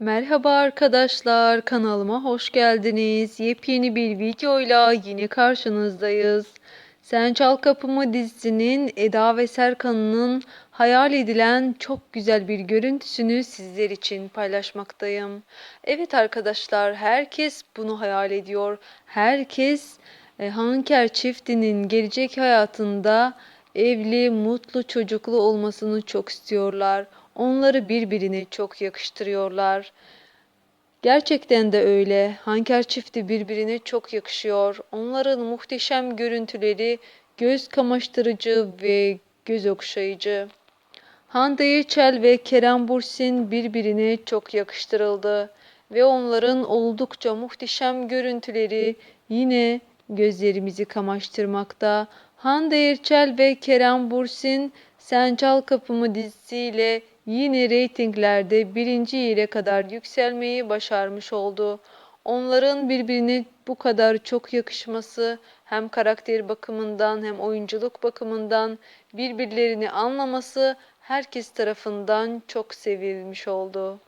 Merhaba arkadaşlar, kanalıma hoş geldiniz. Yepyeni bir videoyla yine karşınızdayız. Sen Çal Kapımı dizisinin Eda ve Serkan'ın hayal edilen çok güzel bir görüntüsünü sizler için paylaşmaktayım. Evet arkadaşlar, herkes bunu hayal ediyor. Herkes e, Hanker çiftinin gelecek hayatında evli, mutlu, çocuklu olmasını çok istiyorlar. Onları birbirine çok yakıştırıyorlar. Gerçekten de öyle. Hanker çifti birbirine çok yakışıyor. Onların muhteşem görüntüleri göz kamaştırıcı ve göz okşayıcı. Hande Yeçel ve Kerem Bürsin birbirine çok yakıştırıldı ve onların oldukça muhteşem görüntüleri yine gözlerimizi kamaştırmakta. Hande Erçel ve Kerem Bürsin Sen Çal Kapımı dizisiyle yine reytinglerde birinci yere kadar yükselmeyi başarmış oldu. Onların birbirine bu kadar çok yakışması hem karakter bakımından hem oyunculuk bakımından birbirlerini anlaması herkes tarafından çok sevilmiş oldu.